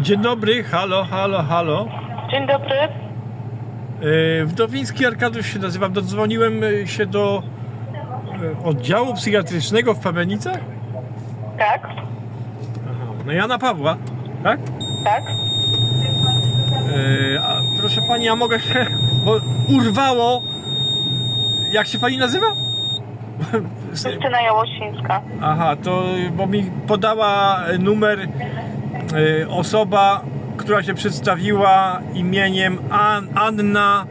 Dzień dobry, halo, halo, halo. Dzień dobry. E, Wdowiński Arkadiusz się nazywam. Dodzwoniłem e, się do e, oddziału psychiatrycznego w Pawełnicach? Tak, Aha, no Jana Pawła, tak? tak. E, a, proszę pani, ja mogę się, bo urwało. Jak się pani nazywa? Justyna Jałosińska. Aha, to bo mi podała numer osoba, która się przedstawiła imieniem An, Anna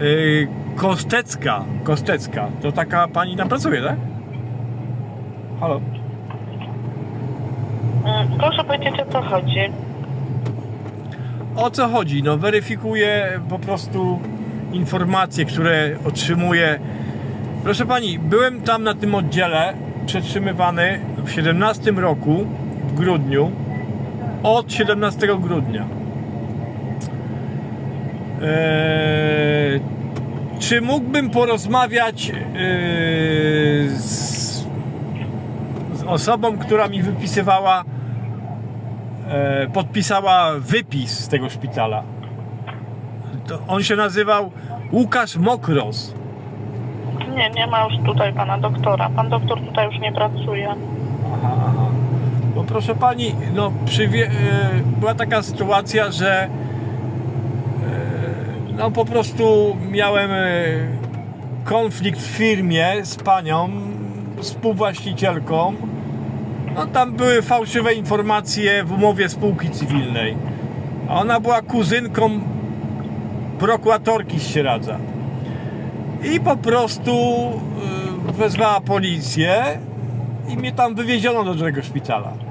e, Kostecka. Kostecka. To taka pani tam pracuje, tak? Halo? Mm, Proszę powiedzieć, o co chodzi. O co chodzi? No weryfikuję po prostu informacje, które otrzymuję. Proszę pani, byłem tam na tym oddziale przetrzymywany w 17 roku, w grudniu, od 17 grudnia. Eee, czy mógłbym porozmawiać eee, z, z osobą, która mi wypisywała e, podpisała wypis z tego szpitala. To on się nazywał Łukasz Mokros. Nie, nie ma już tutaj pana doktora. Pan doktor tutaj już nie pracuje. Aha, proszę pani, no przywie- e, była taka sytuacja, że e, no po prostu miałem e, konflikt w firmie z panią, współwłaścicielką. No tam były fałszywe informacje w umowie spółki cywilnej. Ona była kuzynką prokuratorki z Sieradza. I po prostu wezwała policję i mnie tam wywieziono do tego szpitala.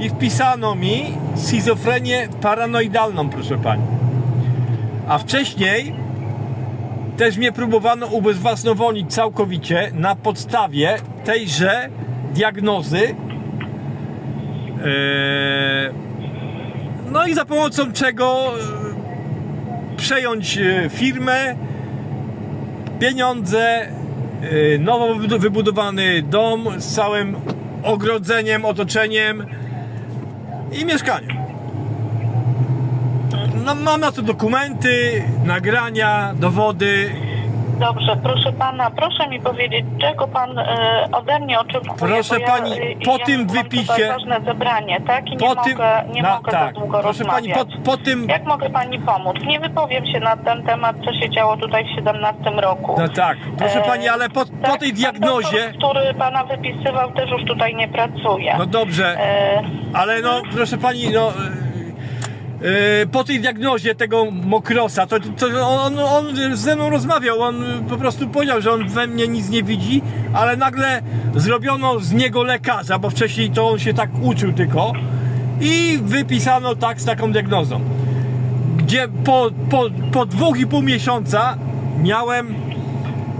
I wpisano mi schizofrenię paranoidalną, proszę pani. A wcześniej też mnie próbowano ubezwłasnowolnić całkowicie na podstawie tejże diagnozy. Eee, no i za pomocą czego e, przejąć e, firmę, pieniądze, e, nowo wybu- wybudowany dom z całym ogrodzeniem, otoczeniem i mieszkaniem. No, mam na to dokumenty, nagrania, dowody. Dobrze, proszę pana, proszę mi powiedzieć, czego pan e, ode mnie oczekuje. Proszę pani, ja, e, po ja tym wypisie- ważne zebranie, tak? I nie Po mogę, tym, nie na- mogę tak, za długo proszę pani, rozmawiać. po, po tym, Jak mogę pani pomóc? Nie wypowiem się na ten temat, co się działo tutaj w 17 roku. no tak, proszę E, pani, ale po, po tak, tej pan diagnozie, Doktor, który pana wypisywał, też już tutaj nie pracuje. no dobrze, E, Ale no, proszę pani, no. Yy, po tej diagnozie tego Mokrosa, to, to on, on ze mną rozmawiał, on po prostu powiedział, że on we mnie nic nie widzi, ale nagle zrobiono z niego lekarza, bo wcześniej to on się tak uczył tylko i wypisano tak z taką diagnozą. Gdzie po, po, po dwóch i pół miesiąca miałem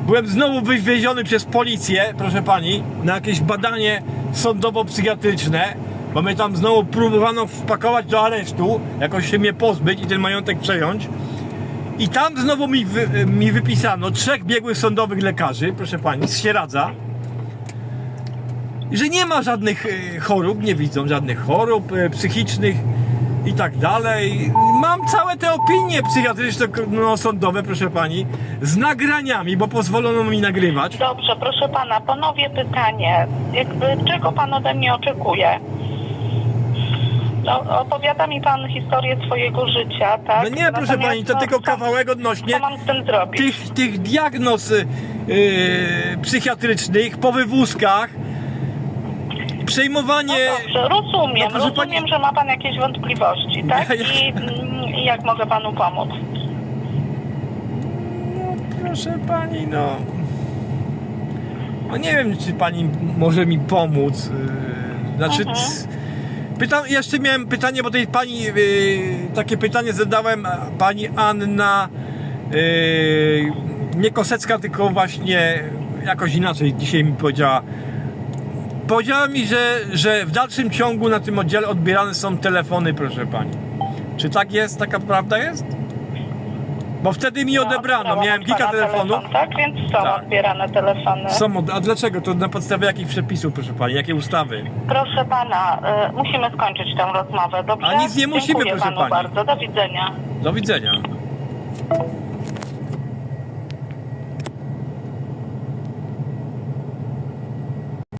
Byłem znowu wywieziony przez policję, proszę pani, na jakieś badanie sądowo-psychiatryczne, bo mnie tam znowu próbowano wpakować do aresztu, jakoś się mnie pozbyć i ten majątek przejąć. I tam znowu mi, wy, mi wypisano trzech biegłych sądowych lekarzy, proszę pani, z Sieradza, że nie ma żadnych e, chorób, nie widzą żadnych chorób e, psychicznych i tak dalej. Mam całe te opinie psychiatryczno-sądowe, proszę pani, z nagraniami, bo pozwolono mi nagrywać. Dobrze, proszę pana, ponowię pytanie. Jakby, czego pan ode mnie oczekuje? No, opowiada mi pan historię swojego życia, tak? No nie, proszę pani, to no, tylko kawałek odnośnie Co mam z tym zrobić? tych, tych diagnoz yy, psychiatrycznych po wywózkach, przejmowanie... No dobrze, rozumiem, No, rozumiem, pani- że ma pan jakieś wątpliwości, tak? Ja- ja- I, mm, I jak mogę panu pomóc? Proszę pani, no. No nie wiem, czy pani może mi pomóc. yy, Znaczy. Mhm. Pytam, jeszcze miałem pytanie, bo tej pani yy, takie pytanie zadałem pani Anna yy, nie Kosecka, tylko właśnie jakoś inaczej dzisiaj mi powiedziała. Powiedziała mi, że, że w dalszym ciągu na tym oddziale odbierane są telefony, proszę pani. Czy tak jest? Taka prawda jest? Bo wtedy mi No, odebrano, odebrałam miałem kilka telefonów. Telefon, tak, więc są Tak. odbierane telefony. Są, od- a dlaczego? To na podstawie jakich przepisów, proszę pani, jakie ustawy? Proszę pana, y, musimy skończyć tę rozmowę, dobrze? A nic nie musimy, Dziękuję proszę panu pani. bardzo, do widzenia. Do widzenia.